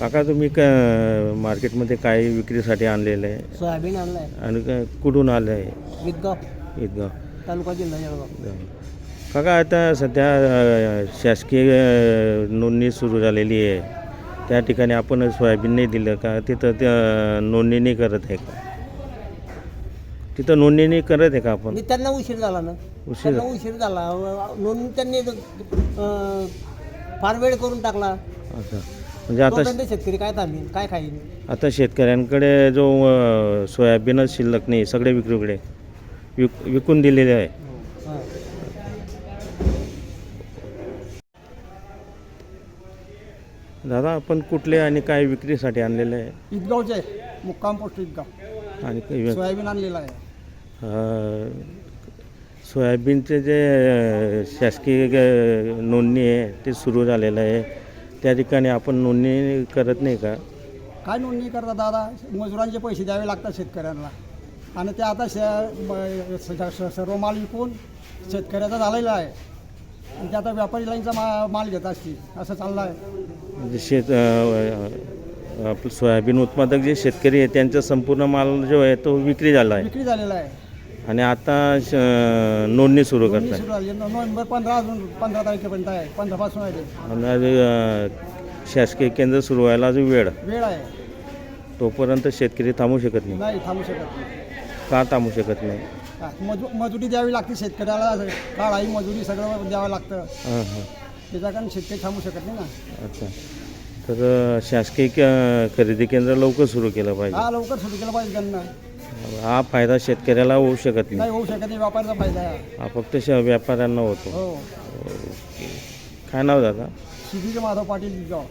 काका तुम्ही क मार्केटमध्ये काय विक्रीसाठी आणलेलं आहे? सोयाबीन आणलाय. आणि काय- कुठून आलं आहे विदगाव. ईदगाव तालुका जिल्हा जळगाव. काका आता सध्या अ, शासकीय अ, नोंदणी सुरू झालेली आहे. त्या ठिकाणी आपण सोयाबीन नाही दिलं का? तिथं त्या नोंदणी नाही करत आहे का? तिथं नोंदणी नाही करत आहे का आपण? त्यांना उशीर झाला ना. उशीर त्यांना उशीर झाला. नोंदणी त्यांनी अं, फार वेळ करून टाकला. अच्छा. म्हणजे आता तोपर्यंत शेतकरी काय थांबील काय खाईल आता शेतकऱ्यांकडे जो अ, सोयाबीनच शिल्लक नाही सगळे विक्रीकडे विक विकून दिलेले आहे. हां. दादा आपण कुठले आणि काय विक्रीसाठी आणलेले आहे? ईदगावचे मुक्काम पोस्ट ईदगाव आणि काही सोयाबीन आणलेला आहे. अ, सोयाबीनचे जे अ, शासकीय अ, नोंदणी आहे ते सुरू झालेलं आहे. त्या ठिकाणी आपण नोंदणी करत नाही का? काय नोंदणी करता दादा? मजुरांचे पैसे द्यावे लागतात शेतकऱ्यांना. आणि ते आता शे सर्व माल विकून शेतकऱ्याचा झालेला आहे. आणि ते आता व्यापारी लाईनचा मा माल घेत असतील. असं चाललं आहे म्हणजे शेत आपलं सोयाबीन उत्पादक जे शेतकरी आहे त्यांचा संपूर्ण माल जो आहे तो विक्री झाला आहे. विक्री झालेला आहे. आणि आता श- नोंदणी सुरू नोंदणी करताय. सुरू झाली. नो- नोव्हेंबर पंधरा अजून पंधरा तारखेपर्यंत आहे. पंधरापासून आहे ते. आणि अ, शासकीय केंद्र सुरू व्हायला अजून वेळ. वेळ आहे. तोपर्यंत शेतकरी थांबू शकत नाही. नाही थांबू शकत नाही. का थांबू शकत नाही? हा, मजू मजुरी द्यावी लागते शेतकऱ्याला. काळाई मजुरी सगळं द्यावं लागतं. हां हां. त्याच्या कारण शेतकरी थांबू शकत नाही ना. अच्छा. तर अ, शासकीय क- खरेदी केंद्र लवकर सुरू केलं पाहिजे. हा लवकर सुरू केलं पाहिजे त्यांना. हा फायदा शेतकऱ्याला होऊ शकत नाही. नाही होऊ शकत नाही व्यापाराचा फायदा आहे. हा फक्त श व्यापाऱ्यांना होतो. हो. काय नाव दादा? सुधीर माधव पाटील गाव